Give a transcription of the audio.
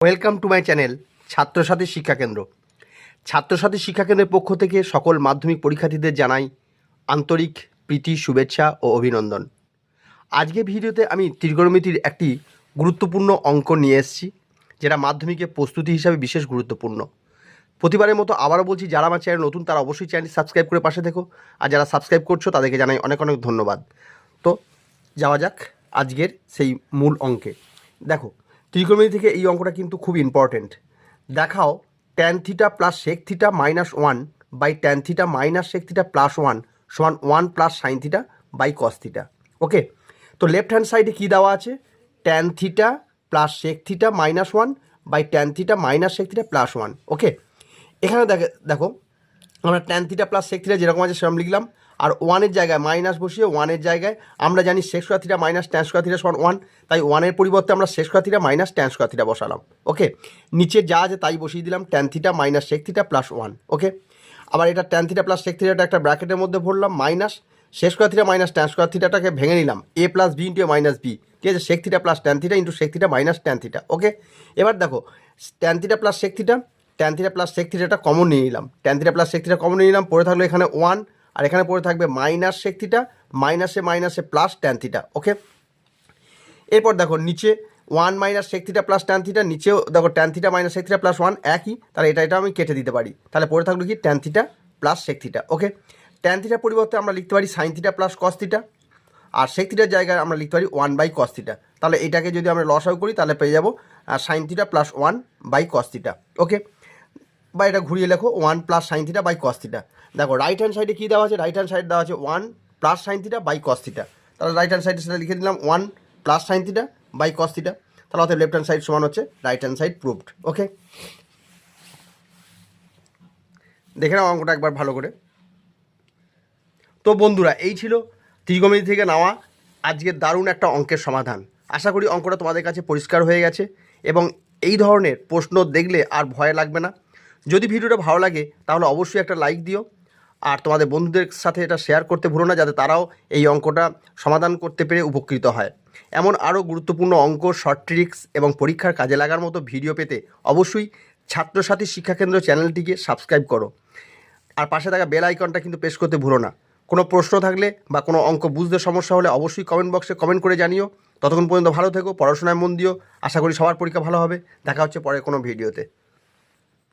Welcome to my channel Chhatrasathi Shikshakendra Chhatrasathi শিক্ষাকেন্দ্রের পক্ষ থেকে সকল মাধ্যমিক পরীক্ষার্থীদের জানাই আন্তরিক প্রীতি, শুভেচ্ছা ও অভিনন্দন। আজকে ভিডিওতে আমি ত্রিগোণমিতির একটি গুরুত্বপূর্ণ অঙ্ক নিয়ে এসেছি, যেটা মাধ্যমিকের প্রস্তুতি হিসাবে বিশেষ গুরুত্বপূর্ণ। প্রতিবারের মতো আবারও বলছি, যারা আমার চ্যানেল নতুন, তারা অবশ্যই চ্যানেলটি সাবস্ক্রাইব করে পাশে দেখো আর যারা সাবস্ক্রাইব করছ, তাদেরকে জানাই অনেক অনেক ধন্যবাদ। তো যাওয়া যাক আজকের সেই মূল অঙ্কে। দেখো ত্রিকোণমিতি থেকে এই অঙ্কটা কিন্তু খুব ইম্পর্টেন্ট দেখাও tan theta plus sec theta minus one by tan theta minus sec theta plus one সমান one plus sine theta by cos theta okay তো লেফট হ্যান্ড সাইডে কী দেওয়া আছে? Tan theta plus sec theta minus one by tan theta minus sec theta plus one okay এখানে দেখে আমরা tan theta plus sec theta যেরকম আছে সেরকম লিখলাম। আর ওয়ানের জায়গায় মাইনাস বসিয়ে ওয়ানের জায়গায়, আমরা জানি square theta minus tan square theta সমান ওয়ান তাই ওয়ানের পরিবর্তে আমরা square theta minus tan square theta বসালাম ওকে নিচে যা আছে তাই বসিয়ে দিলাম tan theta minus sec theta plus one okay আবার এটা ট্যান থিটা প্লাস সেক থিটাটা একটা ব্র্যাকেটের মধ্যে ভরলাম মাইনাস শেষ square theta minus tan square থিটাটাকে ভেঙে নিলাম A plus B into minus B ঠিক আছে? Sec theta plus tan theta into sec theta minus tan theta okay এবার দেখো tan theta plus sec theta tan theta plus sec থিটাটা common নিয়ে নিলাম tan theta plus sec theta common নিয়ে নিলাম পড়ে থাকল এখানে ওয়ান আর এখানে পড়ে থাকবে মাইনাস সেক থিটা মাইনাসে মাইনাসে প্লাস ট্যান থিটা ওকে এরপর দেখো নিচে one minus sec theta plus tan theta নিচেও দেখো tan theta minus sec theta plus one একই। তাহলে এটা এটা আমি কেটে দিতে পারি। তাহলে পড়ে থাকল কি? Tan theta plus sec theta okay tan থিটার পরিবর্তে আমরা লিখতে পারি sine theta plus cos theta আর সেক থিটার জায়গায় আমরা লিখতে পারি ওয়ান বাই কস থিটা তাহলে এটাকে যদি আমরা লস লসাও করি, তাহলে পেয়ে যাব sine theta plus one by cos theta okay বা এটা ঘুরিয়ে লেখো one plus sine theta by cos দেখো রাইট হ্যান্ড সাইডে কী দেওয়া আছে? রাইট হ্যান্ড সাইড দেওয়া আছে one plus sine theta by cos তাহলে রাইট হ্যান্ড সাইডে সেটা লিখে দিলাম one plus sine theta by cos তাহলে অর্থাৎ লেফট হ্যান্ড সাইড সমান হচ্ছে right hand side proved okay দেখে নাও অঙ্কটা একবার ভালো করে। তো বন্ধুরা, এই ছিল ত্রিগোণমিতি থেকে নেওয়া আজকের দারুণ একটা অঙ্কের সমাধান। আশা করি অঙ্কটা তোমাদের কাছে পরিষ্কার হয়ে গেছে এবং এই ধরনের প্রশ্ন দেখলে আর ভয় লাগবে না। যদি ভিডিওটা ভালো লাগে, তাহলে অবশ্যই একটা লাইক দিও। আর তোমাদের বন্ধুদের সাথে এটা শেয়ার করতে ভুলো না, যাতে তারাও এই অঙ্কটা সমাধান করতে পেরে উপকৃত হয়। এমন আরও গুরুত্বপূর্ণ অঙ্ক শর্ট ট্রিক্স এবং পরীক্ষার কাজে লাগার মতো ভিডিও পেতে অবশ্যই ছাত্রসাথী শিক্ষাকেন্দ্র চ্যানেলটিকে সাবস্ক্রাইব করো। আর পাশে থাকা বেল আইকনটা কিন্তু প্রেস করতে ভুলো না। কোনো প্রশ্ন থাকলে বা কোনো অঙ্ক বুঝতে সমস্যা হলে অবশ্যই কমেন্ট বক্সে কমেন্ট করে জানিও। ততক্ষণ পর্যন্ত ভালো থেকো, পড়াশোনায় মন দিও। আশা করি সবার পরীক্ষা ভালো হবে। দেখা হচ্ছে পরে কোনো ভিডিওতে